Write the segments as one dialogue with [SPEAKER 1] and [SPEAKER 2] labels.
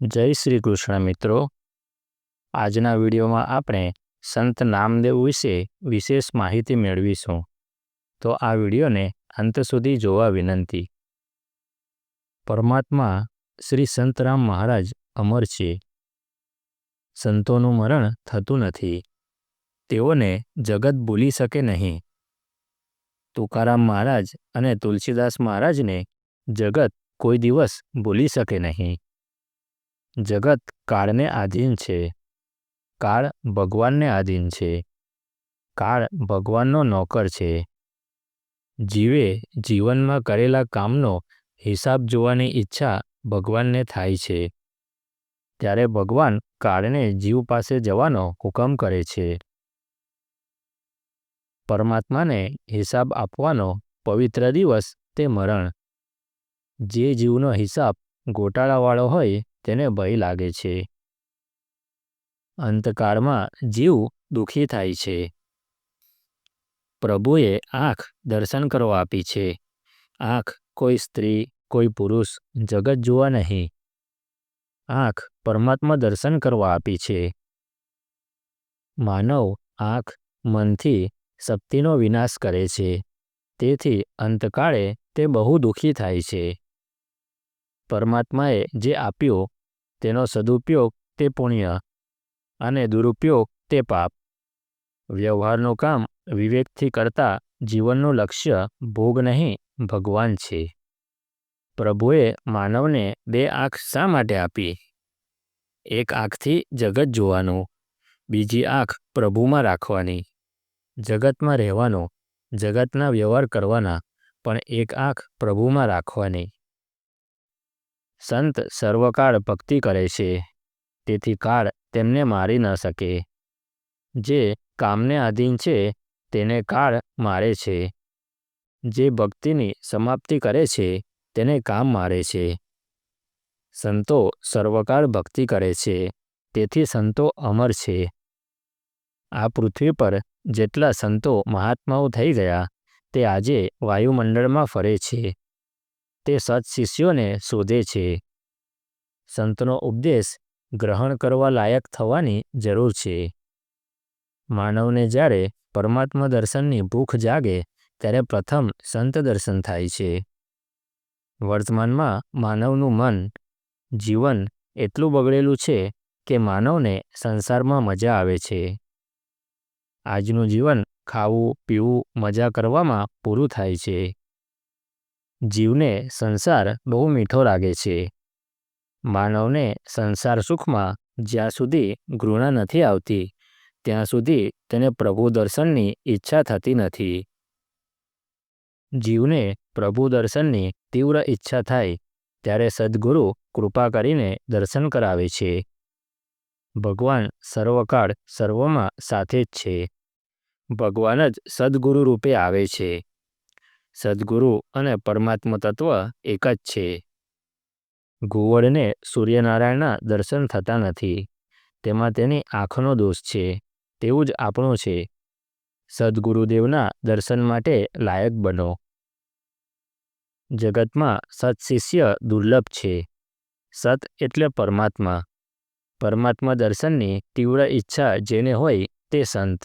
[SPEAKER 1] જય શ્રી કૃષ્ણ મિત્રો. આજના વિડીયોમાં આપણે સંત નામદેવ વિશે વિશેષ માહિતી મેળવીશું. તો આ વિડીયોને અંત સુધી જોવા વિનંતી. પરમાત્મા શ્રી સંતરામ મહારાજ અમર છે. સંતોનું મરણ થતું નથી. તેઓને જગત ભૂલી શકે નહીં. તુકારામ મહારાજ અને તુલસીદાસ મહારાજને જગત કોઈ દિવસ ભૂલી શકે નહીં. જગત કાળને આધીન છે. કાળ ભગવાનને આધીન છે. કાળ ભગવાનનો નોકર છે. જીવે જીવનમાં કરેલા કામનો હિસાબ જોવાની ઈચ્છા ભગવાનને થાય છે. ત્યારે ભગવાન કાળને જીવ પાસે જવાનો હુકમ કરે છે. પરમાત્માને હિસાબ આપવાનો પવિત્ર દિવસ તે મરણ. જે જીવનો હિસાબ ગોટાળાવાળો હોય તેને ભય લાગે છે. અંતકાળમાં જીવ દુઃખી થાય છે. પ્રભુએ આંખ દર્શન કરવા આપી છે. આંખ કોઈ સ્ત્રી, કોઈ પુરુષ, જગત જોવા નહીં. આંખ પરમાત્મા દર્શન કરવા આપી છે. માનવ આંખ મનથી શક્તિનો વિનાશ કરે છે. તેથી અંતકાળે તે બહુ દુઃખી થાય છે. પરમાત્માએ જે આપ્યો તેનો સદુપયોગ તે પુણ્ય અને દુરુપયોગ તે પાપ. વ્યવહારનું કામ વિવેકથી કરતા જીવનનું લક્ષ્ય ભોગ નહીં, ભગવાન છે. પ્રભુએ માનવને બે આંખ શા માટે આપી? એક આંખથી જગત જોવાનું, બીજી આંખ પ્રભુમાં રાખવાની. જગતમાં રહેવાનું, જગતના વ્યવહાર કરવાના, પણ એક આંખ પ્રભુમાં રાખવાની. સંત સર્વકાળ ભક્તિ કરે છે, તેથી કાળ તેમને મારી ન શકે. જે કામને આધીન છે, તેને કાળ મારે છે. જે ભક્તિની સમાપ્તિ કરે છે, તેને કામ મારે છે. સંતો સર્વકાળ ભક્તિ કરે છે, તેથી સંતો અમર છે. આ પૃથ્વી પર જેટલા સંતો મહાત્માઓ થઈ ગયા, તે આજે વાયુમંડળમાં ફરે છે. તે સત્શિષ્યોને શોધે છે. સંતનો ઉપદેશ ગ્રહણ કરવા લાયક થવાની જરૂર છે. માનવને જ્યારે પરમાત્મા દર્શનની ભૂખ જાગે, ત્યારે પ્રથમ સંત દર્શન થાય છે. વર્તમાનમાં માનવનું મન, જીવન એટલું બગડેલું છે કે માનવને સંસારમાં મજા આવે છે. આજનું જીવન ખાવું, પીવું, મજા કરવામાં પૂરું થાય છે. જીવને સંસાર બહુ મીઠો લાગે છે. માનવને સંસાર સુખમાં જ્યાં સુધી ઘૃણા નથી આવતી, ત્યાં સુધી તેને પ્રભુ દર્શનની ઈચ્છા થતી નથી. જીવને પ્રભુ દર્શનની તીવ્ર ઈચ્છા થાય, ત્યારે સદગુરુ કૃપા કરીને દર્શન કરાવે છે. ભગવાન સર્વકાળ સર્વમાં સાથે જ છે. ભગવાન જ સદગુરુ રૂપે આવે છે. સદગુરુ અને પરમાત્મા તત્વ એક જ છે. ઘુવડને સૂર્યનારાયણના દર્શન થતા નથી. તેમાં તેની આંખનો દોષ છે. તેવું જ આપણું છે. સદગુરુદેવના દર્શન માટે લાયક બનો. જગતમાં સત્શિષ્ય દુર્લભ છે. સત એટલે પરમાત્મા. પરમાત્મા દર્શનની તીવ્ર ઈચ્છા જેને હોય તે સંત.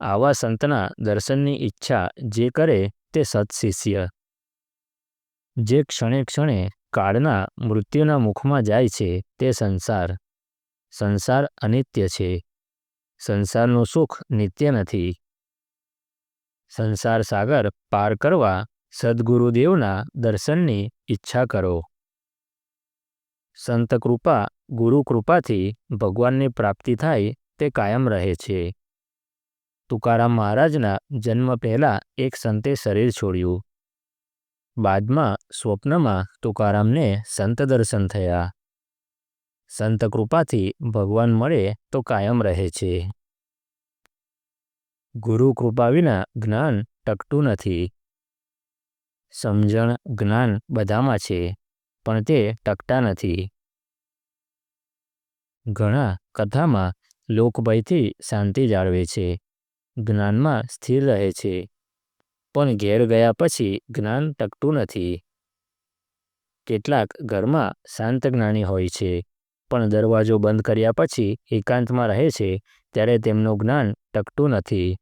[SPEAKER 1] આવા સંતના દર્શનની ઈચ્છા જે કરે તે સત્શિષ્ય જે ક્ષણે ક્ષણે કાળના મૃત્યુના મુખમાં જાય છે તે સંસાર. સંસાર અનિત્ય છે. સંસારનું સુખ નિત્ય નથી. સંસાર સાગર પાર કરવા સદગુરુદેવના દર્શનની ઈચ્છા કરો. સંત કૃપા ગુરુ કૃપાથી ભગવાનની પ્રાપ્તિ થાય તે કાયમ રહે છે. તુકારામ મહારાજના જન્મ પહેલાં એક સંતે શરીર છોડ્યું. બાદમાં સ્વપ્નમાં તુકારામને સંત દર્શન થયા. સંત કૃપાથી ભગવાન મળે તો કાયમ રહે છે. ગુરુ કૃપા વિના જ્ઞાન ટકતું નથી. સમજણ, જ્ઞાન બધામાં છે, પણ તે ટકતા નથી. ઘણા કથામાં લોકભયથી શાંતિ જાળવે છે. જ્ઞાનમાં સ્થિર રહે છે. પણ ઘેર ગયા પછી જ્ઞાન ટકતું નથી. કેટલાક ઘરમાં શાંત જ્ઞાની હોય છે, પણ દરવાજો બંધ કર્યા પછી એકાંતમાં રહે છે, ત્યારે તેમનું જ્ઞાન ટકતું નથી.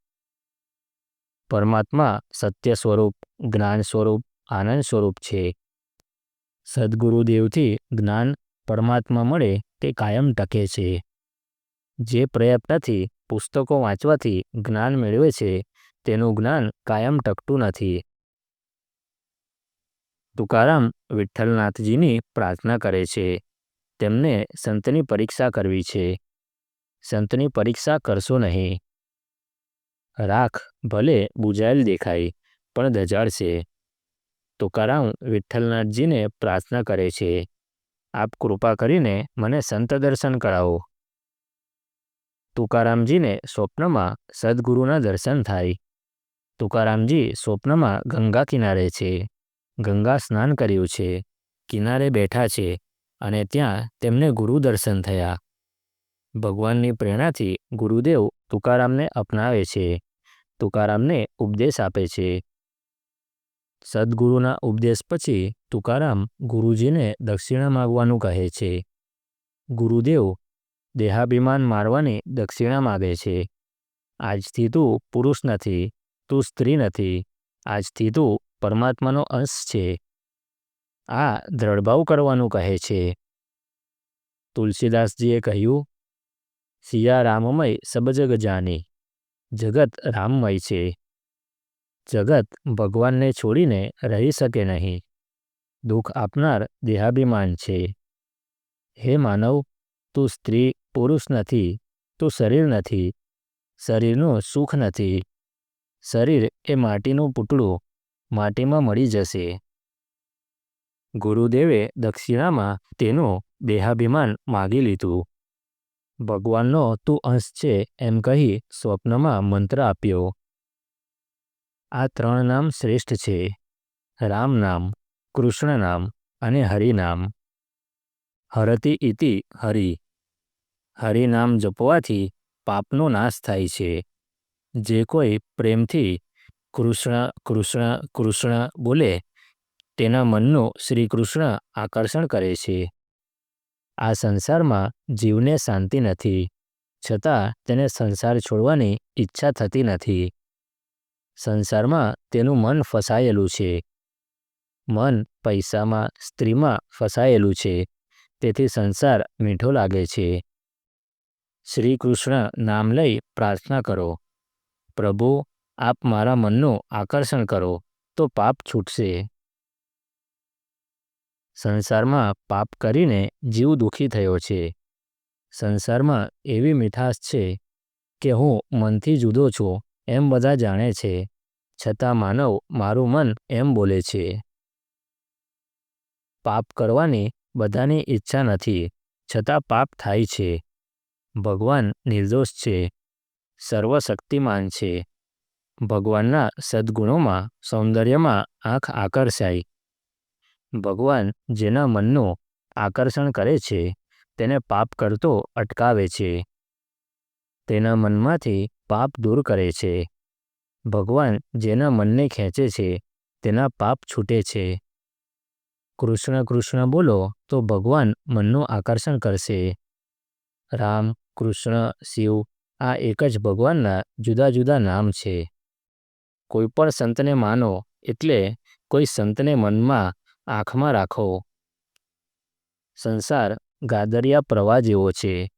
[SPEAKER 1] પરમાત્મા સત્ય સ્વરૂપ, જ્ઞાન સ્વરૂપ, આનંદ સ્વરૂપ છે. સદગુરુદેવથી જ્ઞાન પરમાત્મા મળે તે કાયમ ટકે છે. જે પ્રયત્નથી પુસ્તકો વાંચવાથી જ્ઞાન મેળવે છે, તેનું જ્ઞાન કાયમ ટકતું નથી. તુકારામ વિઠ્ઠલનાથજીની પ્રાર્થના કરે છે. તેમને સંતની પરીક્ષા કરવી છે. સંતની પરીક્ષા કરશો નહીં. રાખ ભલે બુજાયેલ દેખાય, પણ ધજાડશે. તુકારામ વિઠ્ઠલનાથજીને પ્રાર્થના કરે છે. આપ કૃપા કરીને મને સંત દર્શન કરાવો. તુકારામજીને સ્વપ્નમાં સદગુરુના દર્શન થાય. તુકારામજી સ્વપ્નમાં ગંગા કિનારે છે. ગંગા સ્નાન કર્યું છે. કિનારે બેઠા છે અને ત્યાં તેમને ગુરુ દર્શન થયા. ભગવાનની પ્રેરણાથી ગુરુદેવ તુકારામને અપનાવે છે. તુકારામને ઉપદેશ આપે છે. સદગુરુના ઉપદેશ પછી તુકારામ ગુરુજીને દક્ષિણા માગવાનું કહે છે. ગુરુદેવ દેહાભિમાન મારવાની દક્ષિણા માગે છે. આજથી તું પુરુષ નથી, તું સ્ત્રી નથી, આજથી તું પરમાત્માનો અંશ છે. આ દ્રઢભાવ કરવાનું કહે છે. તુલસીદાસજીએ કહ્યું સિયા રામમય સબજગ જાની, જગત રામમય છે. જગત ભગવાનને છોડીને રહી શકે નહીં. દુઃખ આપનાર દેહાભિમાન છે. હે માનવ, તું સ્ત્રી પુરુષ નથી, તું શરીર નથી. શરીરનું સુખ નથી. શરીર એ માટીનું પૂતળું, માટીમાં મળી જશે. ગુરુદેવે દક્ષિણામાં તેનું દેહાભિમાન માગી લીધું. ભગવાનનો તું અંશ છે એમ કહી સ્વપ્નમાં મંત્ર આપ્યો. આ ત્રણ નામ શ્રેષ્ઠ છે. રામ નામ, કૃષ્ણ નામ અને હરિનામ હરતી ઇતિ હરિ. હરિનામ જપવાથી પાપનો નાશ થાય છે. જે કોઈ પ્રેમથી કૃષ્ણ કૃષ્ણ કૃષ્ણ બોલે, તેના મનનું શ્રી કૃષ્ણ આકર્ષણ કરે છે. આ સંસારમાં જીવને શાંતિ નથી, છતાં તેને સંસાર છોડવાની ઈચ્છા થતી નથી. સંસારમાં તેનું મન ફસાયેલું છે. મન પૈસામાં, સ્ત્રીમાં ફસાયેલું છે. તેથી સંસાર મીઠો લાગે છે. શ્રી કૃષ્ણ નામ લઈ પ્રાર્થના કરો, પ્રભુ, આપ મારા મનનું આકર્ષણ કરો, તો પાપ છૂટશે. સંસારમાં પાપ કરીને જીવ દુઃખી થયો છે. સંસારમાં એવી મીઠાશ છે કે હું મનથી જુદો છું એમ બધા જાણે છે, છતાં માનવ મારું મન એમ બોલે છે. પાપ કરવાની બધાની ઈચ્છા નથી, છતાં પાપ થાય છે. ભગવાન નિર્દોષ છે, સર્વશક્તિમાન છે. ભગવાનના સદ્ગુણોમાં, સૌંદર્યમાં આંખ આકર્ષાય. ભગવાન જેના મનનું આકર્ષણ કરે છે, તેને પાપ કરતો અટકાવે છે. તેના મનમાંથી પાપ દૂર કરે છે. ભગવાન જેના મનને ખેંચે છે, તેના પાપ છૂટે છે. કૃષ્ણ કૃષ્ણ બોલો તો ભગવાન મનનું આકર્ષણ કરશે. રામ, કૃષ્ણ, શિવ, આ એક જ ભગવાનના જુદા જુદા નામ છે. કોઈ પણ સંતને માનો એટલે કોઈ સંતને મનમાં આંખમાં રાખો. સંસાર ગાદરિયા પ્રવાહ જેવો છે.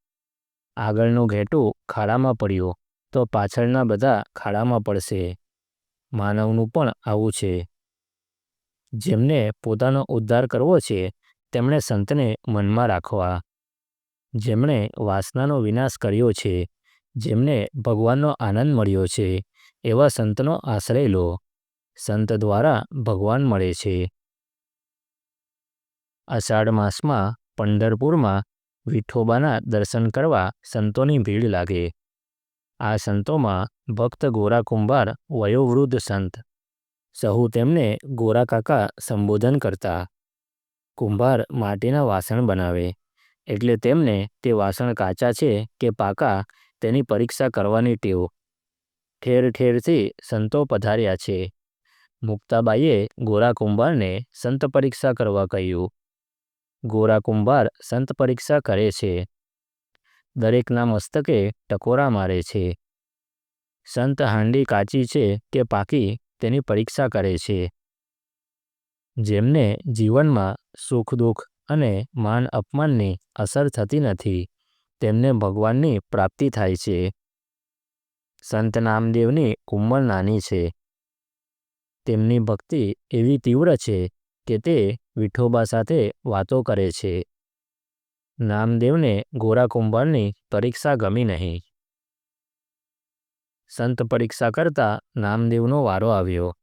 [SPEAKER 1] આગળનું ઘેટું ખાડામાં પડ્યું તો પાછળના બધા ખાડામાં પડશે. માનવનું પણ આવું છે. જેમને પોતાનો ઉદ્ધાર કરવો છે, તેમણે સંતને મનમાં રાખવા. જેમણે વાસનાનો વિનાશ કર્યો છે, જેમને ભગવાનનો આનંદ મળ્યો છે, એવા સંતનો આશ્રય લો. સંત દ્વારા ભગવાન મળે છે. અષાઢ માસમાં પંઢરપુરમાં વિઠોબાના દર્શન કરવા સંતોની ભીડ લાગે. આ સંતોમાં ભક્ત ગોરા કુંભાર વયોવૃદ્ધ સંત. સહુ તેમને ગોરા કાકા સંબોધન કરતા. કુંભાર માટીના વાસણ બનાવે. એટલે તેમને તે વાસણ કાચા છે કે પાકા તેની પરીક્ષા કરવાની ટેવ. ઠેર ઠેરથી સંતો પધાર્યા છે. મુક્તાબાઈએ ગોરા કુંભારને સંત પરીક્ષા કરવા કહ્યું. ગોરા કુંભાર સંત પરીક્ષા કરે છે. દરેકના મસ્તકે ટકોરા મારે છે. સંત હાંડી કાચી છે કે પાકી તેની પરીક્ષા કરે છે. જેમને જીવનમાં સુખ દુઃખ અને માન અપમાનની અસર થતી નથી. તેમને ભગવાનની પ્રાપ્તિ થાય છે. સંત નામદેવની ઉંમર નાની છે. તેમની ભક્તિ એવી તીવ્ર છે કે તે વિઠોબા સાથે વાતો કરે છે. નામદેવને ગોરા કુંભારની પરીક્ષા ગમી નહીં. સંત પરીક્ષા કરતા નામદેવનો વારો આવ્યો.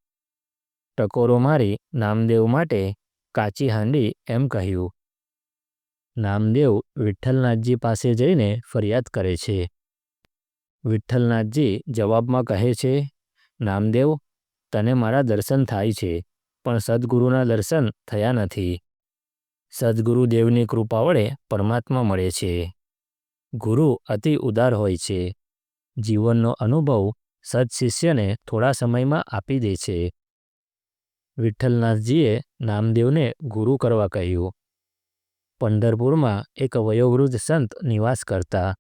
[SPEAKER 1] ટકોરો મારી નામદેવ માટે કાચી હાંડી એમ કહ્યું. નામદેવ વિઠ્ઠલનાથજી પાસે જઈને ફરિયાદ કરે છે. વિઠ્ઠલનાથજી જવાબમાં કહે છે, નામદેવ, તને મારા દર્શન થાય છે, પણ સદગુરુના દર્શન થયા નથી. સદગુરુદેવની કૃપા વડે પરમાત્મા મળે છે. ગુરુ અતિ ઉદાર હોય છે. જીવનનો અનુભવ સદશિષ્યને થોડા સમયમાં આપી દે છે. વિઠ્ઠલનાથજીએ નામદેવને ગુરુ કરવા કહ્યું. પંઢરપુરમાં એક વયોવૃદ્ધ સંત નિવાસ કરતા.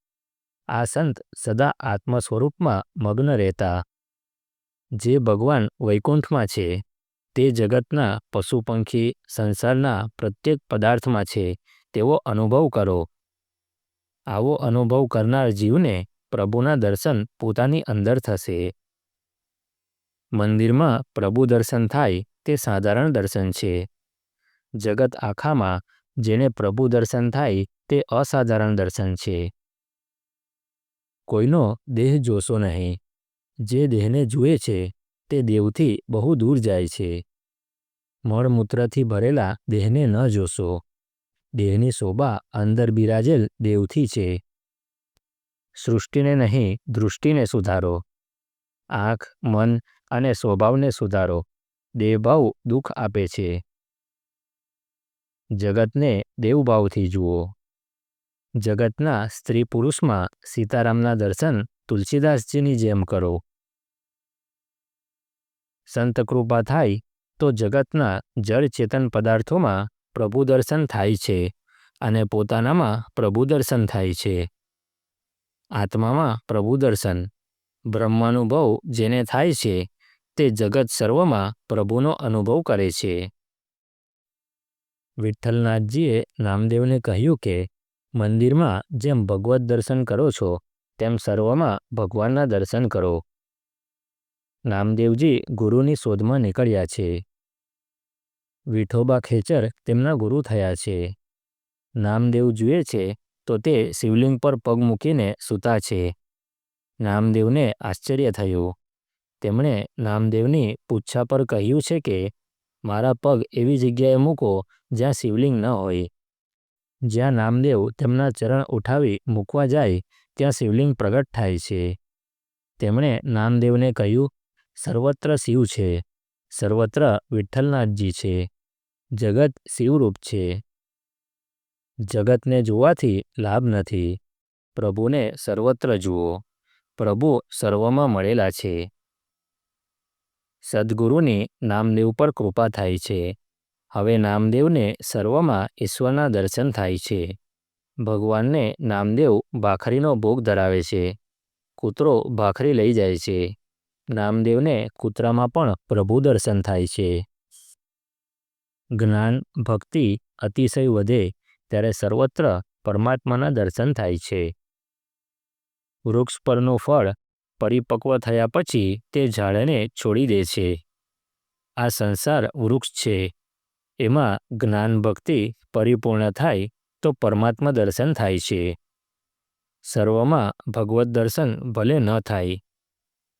[SPEAKER 1] આ સંત સદા આત્મ સ્વરૂપમાં મગ્ન રહેતા. જે ભગવાન વૈકુંઠમાં છે, તે જગતના પશુ પંખી સંસારના પ્રત્યેક પદાર્થમાં છે, તેવો અનુભવ કરો. આવો અનુભવ કરનાર જીવને પ્રભુના દર્શન પોતાની અંદર થશે. મંદિરમાં પ્રભુ દર્શન થાય તે સાધારણ દર્શન છે. જગત આખામાં જેને પ્રભુ દર્શન થાય તે અસાધારણ દર્શન છે. કોઈનો દેહ જોશો નહીં. જે દેહને જુએ છે તે દેવથી બહુ દૂર જાય છે. મળમૂત્રથી ભરેલા દેહને ન જોશો. દેહની શોભા અંદર બિરાજેલ દેવથી છે. સૃષ્ટિને નહીં, દૃષ્ટિને સુધારો. આંખ, મન અને સ્વભાવને સુધારો. દેવભાવ દુઃખ આપે છે. જગતને દેવભાવથી જુઓ. જગતના સ્ત્રી પુરુષમાં સીતારામના દર્શન તુલસીદાસજીની જેમ કરો. સંત કૃપા થાય તો જગતના જળ ચેતન પદાર્થોમાં પ્રભુ દર્શન થાય છે અને પોતાનામાં પ્રભુ દર્શન થાય છે. આત્મામાં પ્રભુ દર્શન. બ્રહ્માનુભવ જેને થાય છે તે જગત સર્વમાં પ્રભુનો અનુભવ કરે છે. વિઠ્ઠલનાથજીએ નામદેવને કહ્યું કે, મંદિરમાં જેમ ભગવત દર્શન કરો છો, તેમ સર્વમાં ભગવાનના દર્શન કરો. નામદેવજી ગુરુની શોધમાં નીકળ્યા છે. વિઠોબા ખેચર તેમના ગુરુ થયા છે. નામદેવ જુએ છે, તો તે શિવલિંગ પર પગ મૂકીને સૂતા છે. નામદેવને આશ્ચર્ય થયું. તેમણે નામદેવની પૂછા પર કહ્યું છે કે, મારા પગ એવી જગ્યાએ મૂકો જ્યાં શિવલિંગ ન હોય. જ્યાં નામદેવ તેમના ચરણ ઉઠાવી મૂકવા જાય, ત્યાં શિવલિંગ પ્રગટ થાય છે. તેમણે નામદેવને કહ્યું, સર્વત્ર શિવ છે. સર્વત્ર વિઠ્ઠલનાથજી છે. જગત શિવરૂપ છે. જગતને જોવાથી લાભ નથી. પ્રભુને સર્વત્ર જુઓ. પ્રભુ સર્વમાં મળેલા છે. સદગુરુની નામદેવ પર કૃપા થાય છે. હવે નામદેવને સર્વમાં ઈશ્વરના દર્શન થાય છે. ભગવાનને નામદેવ ભાખરીનો ભોગ ધરાવે છે. કૂતરો ભાખરી લઈ જાય છે. નામદેવને કૂતરામાં પણ પ્રભુ દર્શન થાય છે. જ્ઞાન ભક્તિ અતિશય વધે ત્યારે સર્વત્ર પરમાત્માના દર્શન થાય છે. વૃક્ષ પરનું ફળ પરિપક્વ થયા પછી તે ઝાડને છોડી દે છે. આ સંસાર વૃક્ષ છે. એમાં જ્ઞાન ભક્તિ પરિપૂર્ણ થાય તો પરમાત્મા દર્શન થાય છે. સર્વમાં ભગવત દર્શન ભલે ન થાય.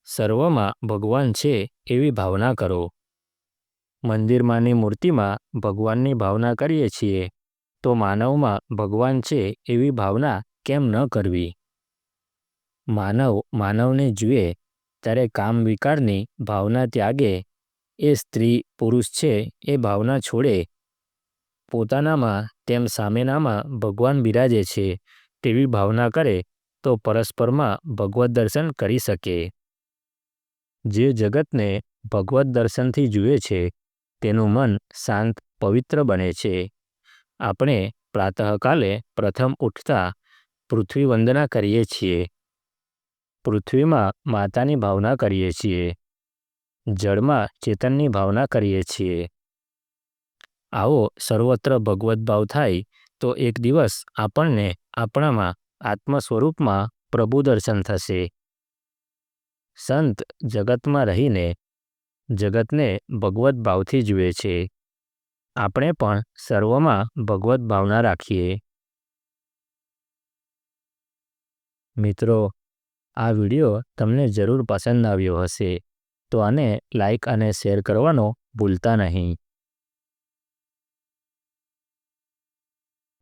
[SPEAKER 1] સર્વમાં ભગવાન છે એવી ભાવના કરો. મંદિરમાંની મૂર્તિમાં ભગવાનની ભાવના કરીએ છીએ તો માનવમાં ભગવાન છે એવી ભાવના કેમ ન કરવી? માનવ, માનવને જુએ ત્યારે કામ વિકારની ભાવના ત્યાગે. એ સ્ત્રી પુરુષ છે એ ભાવના છોડે. પોતાનામાં તેમ સામેનામાં ભગવાન બિરાજે છે, તેવી ભાવના કરે તો પરસ્પરમાં ભગવત દર્શન કરી શકે. જે જગતને ભગવત દર્શનથી જુએ છે, તેનું મન શાંત, પવિત્ર બને છે. આપણે પ્રાતઃકાલે પ્રથમ ઉઠતા પૃથ્વી વંદના કરીએ છીએ. પૃથ્વીમાં માતાની ભાવના કરીએ છીએ. જળમાં ચેતનની ભાવના કરીએ છીએ. આવો સર્વત્ર ભગવત ભાવ થાય, તો એક દિવસ આપણને આપણામાં આત્મ સ્વરૂપમાં પ્રભુ દર્શન થશે. સંત જગતમાં રહીને જગતને ભગવત ભાવથી જુએ છે. આપણે પણ સર્વમાં ભગવત ભાવના રાખીએ. મિત્રો આ વીડિયો તમને જરૂર પસંદ આવ્યો હશે. તો આને લાઇક અને શેર કરવાનો ભૂલતા નહીં.